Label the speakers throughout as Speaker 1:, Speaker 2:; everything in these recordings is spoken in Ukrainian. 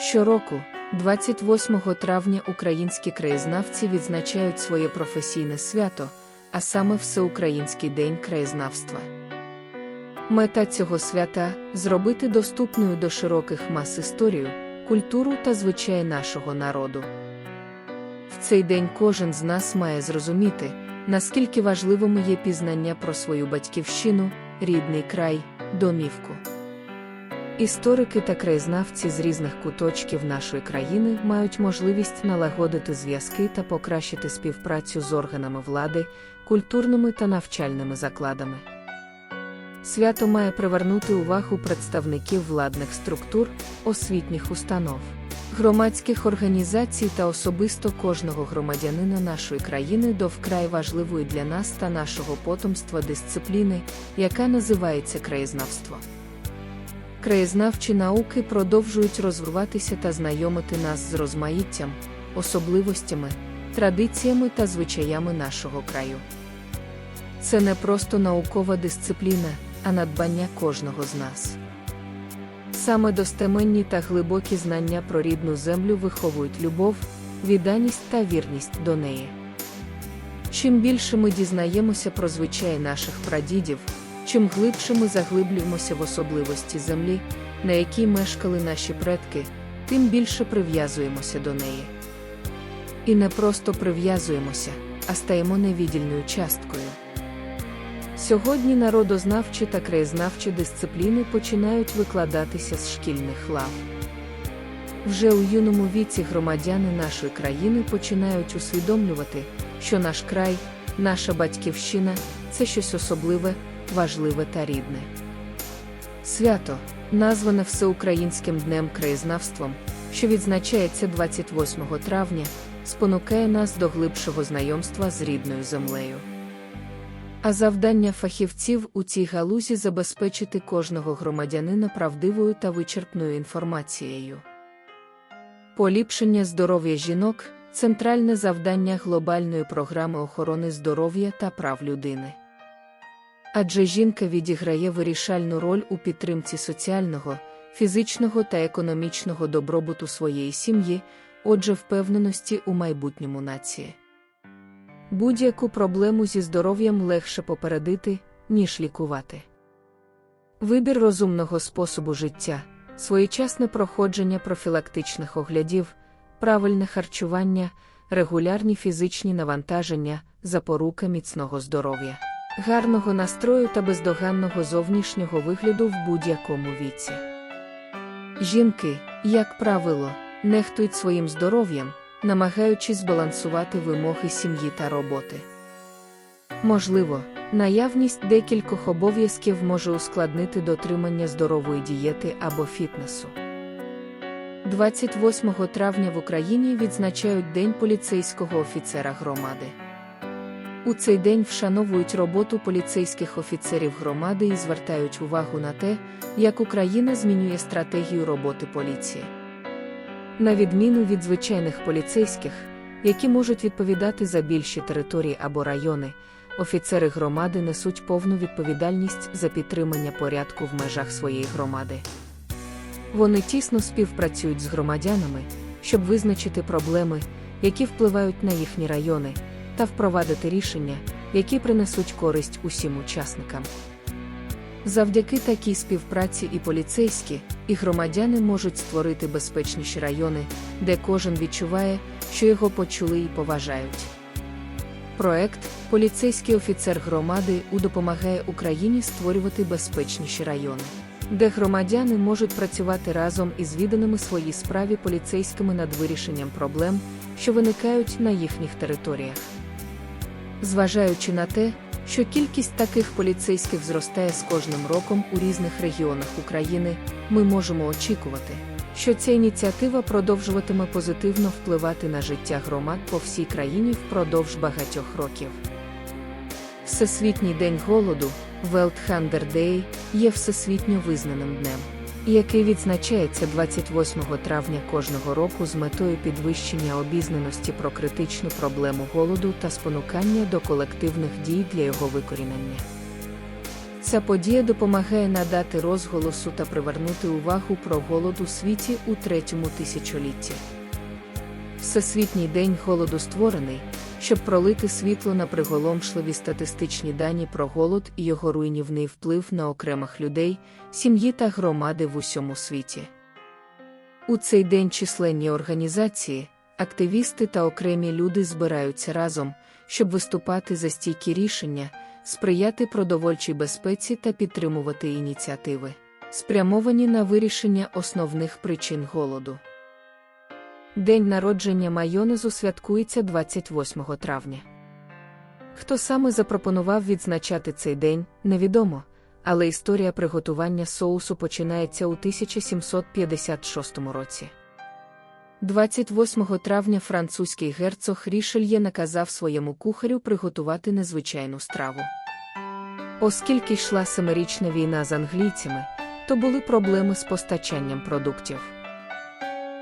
Speaker 1: Щороку, 28 травня, українські краєзнавці відзначають своє професійне свято, а саме Всеукраїнський день краєзнавства. Мета цього свята зробити доступною до широких мас історію, культуру та звичаї нашого народу. В цей день кожен з нас має зрозуміти, наскільки важливими є пізнання про свою батьківщину, рідний край, домівку. Історики та краєзнавці з різних куточків нашої країни мають можливість налагодити зв'язки та покращити співпрацю з органами влади, культурними та навчальними закладами. Свято має привернути увагу представників владних структур, освітніх установ, громадських організацій та особисто кожного громадянина нашої країни до вкрай важливої для нас та нашого потомства дисципліни, яка називається краєзнавство. Краєзнавчі науки продовжують розвиватися та знайомити нас з розмаїттям, особливостями, традиціями та звичаями нашого краю. Це не просто наукова дисципліна, а надбання кожного з нас. Саме достеменні та глибокі знання про рідну землю виховують любов, відданість та вірність до неї. Чим більше ми дізнаємося про звичаї наших прадідів, чим глибше ми заглиблюємося в особливості землі, на якій мешкали наші предки, тим більше прив'язуємося до неї. І не просто прив'язуємося, а стаємо невіддільною часткою. Сьогодні народознавчі та краєзнавчі дисципліни починають викладатися з шкільних лав. Вже у юному віці громадяни нашої країни починають усвідомлювати, що наш край, наша батьківщина це щось особливе, важливе та рідне. Свято, назване Всеукраїнським днем краєзнавством, що відзначається 28 травня, спонукає нас до глибшого знайомства з рідною землею. А завдання фахівців у цій галузі забезпечити кожного громадянина правдивою та вичерпною інформацією. Поліпшення здоров'я жінок центральне завдання глобальної програми охорони здоров'я та прав людини. Адже жінка відіграє вирішальну роль у підтримці соціального, фізичного та економічного добробуту своєї сім'ї, отже, впевненості у майбутньому нації. Будь-яку проблему зі здоров'ям легше попередити, ніж лікувати. Вибір розумного способу життя, своєчасне проходження профілактичних оглядів, правильне харчування, регулярні фізичні навантаження, запорука міцного здоров'я, гарного настрою та бездоганного зовнішнього вигляду в будь-якому віці. Жінки, як правило, нехтують своїм здоров'ям намагаючись збалансувати вимоги сім'ї та роботи. Можливо, наявність декількох обов'язків може ускладнити дотримання здорової дієти або фітнесу. 28 травня в Україні відзначають День поліцейського офіцера громади. У цей день вшановують роботу поліцейських офіцерів громади і звертають увагу на те, як Україна змінює стратегію роботи поліції. На відміну від звичайних поліцейських, які можуть відповідати за більші території або райони, офіцери громади несуть повну відповідальність за підтримання порядку в межах своєї громади. Вони тісно співпрацюють з громадянами, щоб визначити проблеми, які впливають на їхні райони, та впровадити рішення, які принесуть користь усім учасникам. Завдяки такій співпраці і поліцейські, і громадяни можуть створити безпечніші райони, де кожен відчуває, що його почули і поважають. Проект Поліцейський офіцер громади У допомагає Україні створювати безпечніші райони, де громадяни можуть працювати разом із відданими своїй справі поліцейськими над вирішенням проблем, що виникають на їхніх територіях. Зважаючи на те, що кількість таких поліцейських зростає з кожним роком у різних регіонах України, ми можемо очікувати, що ця ініціатива продовжуватиме позитивно впливати на життя громад по всій країні впродовж багатьох років. Всесвітній день голоду Day, є всесвітньо визнаним днем який відзначається 28 травня кожного року з метою підвищення обізнаності про критичну проблему голоду та спонукання до колективних дій для його викорінення. Ця подія допомагає надати розголосу та привернути увагу про голод у світі у третьому тисячолітті. Всесвітній день голоду створений, щоб пролити світло на приголомшливі статистичні дані про голод і його руйнівний вплив на окремих людей, сім'ї та громади в усьому світі. У цей день численні організації, активісти та окремі люди збираються разом, щоб виступати за стійкі рішення, сприяти продовольчій безпеці та підтримувати ініціативи, спрямовані на вирішення основних причин голоду. День народження майонезу святкується 28 травня. Хто саме запропонував відзначати цей день, невідомо, але історія приготування соусу починається у 1756 році. 28 травня французький герцог Рішельє наказав своєму кухарю приготувати незвичайну страву. Оскільки йшла семирічна війна з англійцями, то були проблеми з постачанням продуктів.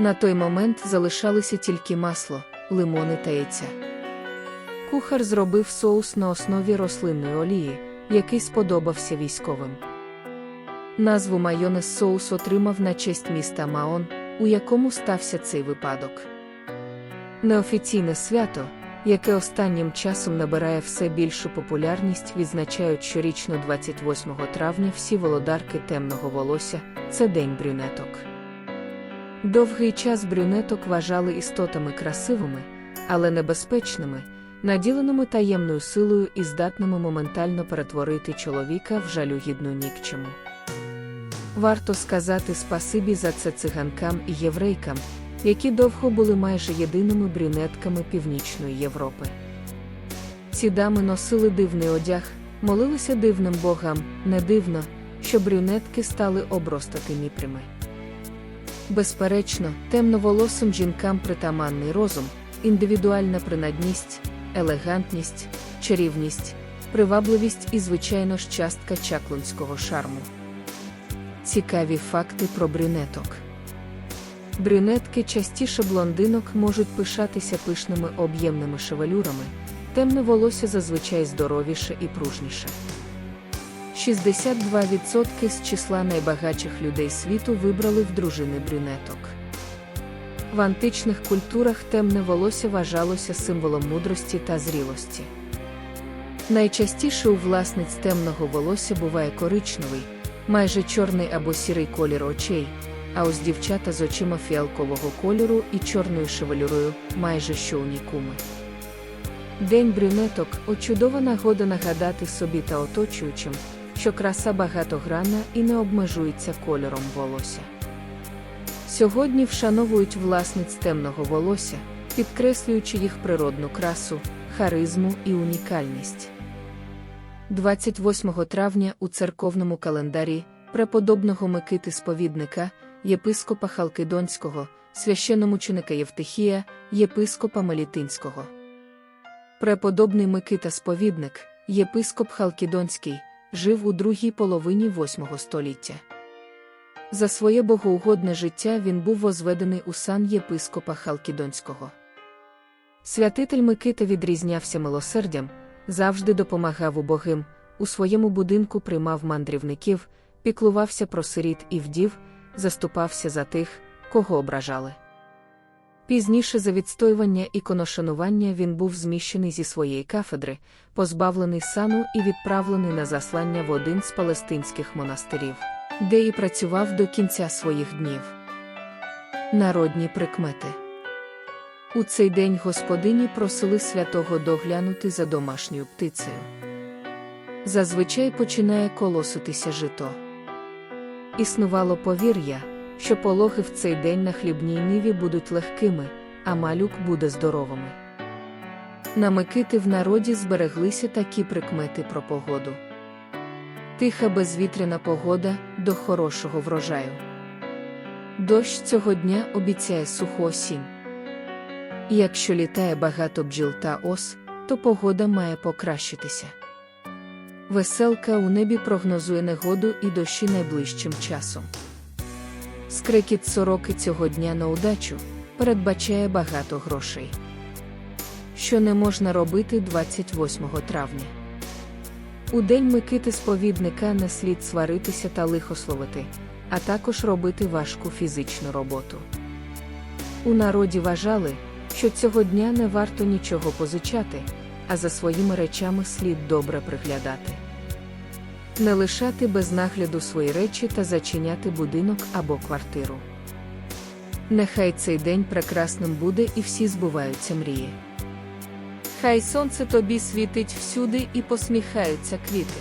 Speaker 1: На той момент залишалися тільки масло, лимони та яйця. Кухар зробив соус на основі рослинної олії, який сподобався військовим. Назву майонез соус отримав на честь міста Маон, у якому стався цей випадок. Неофіційне свято, яке останнім часом набирає все більшу популярність, відзначають щорічно 28 травня всі володарки темного волосся це День брюнеток. Довгий час брюнеток вважали істотами красивими, але небезпечними, наділеними таємною силою і здатними моментально перетворити чоловіка в жалюгідну нікчему. Варто сказати спасибі за це циганкам і єврейкам, які довго були майже єдиними брюнетками Північної Європи. Ці дами носили дивний одяг, молилися дивним богам, не дивно, що брюнетки стали обростати міпрями. Безперечно, темноволосим жінкам притаманний розум, індивідуальна принадність, елегантність, чарівність, привабливість і, звичайно ж, частка чаклунського шарму. Цікаві факти про брюнеток. Брюнетки частіше блондинок можуть пишатися пишними об'ємними шевелюрами, темне волосся зазвичай здоровіше і пружніше. 62% з числа найбагатших людей світу вибрали в дружини брюнеток. В античних культурах темне волосся вважалося символом мудрості та зрілості. Найчастіше у власниць темного волосся буває коричневий, майже чорний або сірий колір очей, а ось дівчата з очима фіалкового кольору і чорною шевелюрою майже що унікуми. День брюнеток очудова нагода нагадати собі та оточуючим, що краса багатогранна і не обмежується кольором волосся. Сьогодні вшановують власниць темного волосся, підкреслюючи їх природну красу, харизму і унікальність. 28 травня у церковному календарі преподобного Микити Сповідника, єпископа Халкидонського, священномученика Євтихія, єпископа Мелітинського. Преподобний Микита Сповідник, єпископ Халкідонський, жив у другій половині VIII століття. За своє богоугодне життя він був возведений у сан єпископа Халкідонського. Святитель Микита відрізнявся милосердям, завжди допомагав убогим, у своєму будинку приймав мандрівників, піклувався про сиріт і вдів, заступався за тих, кого ображали. Пізніше за відстоювання іконошанування він був зміщений зі своєї кафедри, позбавлений сану і відправлений на заслання в один з палестинських монастирів, де і працював до кінця своїх днів. Народні прикмети у цей день господині просили святого доглянути за домашньою птицею. Зазвичай починає колоситися жито. Існувало повір'я, що пологи в цей день на хлібній ниві будуть легкими, а малюк буде здоровими. На Микити в народі збереглися такі прикмети про погоду. Тиха безвітряна погода до хорошого врожаю. Дощ цього дня обіцяє суху осінь. І якщо літає багато бджіл та ос, то погода має покращитися. Веселка у небі прогнозує негоду і дощі найближчим часом. Скрекіт сороки цього дня на удачу передбачає багато грошей. Що не можна робити 28 травня. У день Микити сповідника не слід сваритися та лихословити, а також робити важку фізичну роботу. У народі вважали, що цього дня не варто нічого позичати, а за своїми речами слід добре приглядати. Не лишати без нагляду свої речі та зачиняти будинок або квартиру. Нехай цей день прекрасним буде і всі збуваються мрії. Хай сонце тобі світить всюди і посміхаються квіти.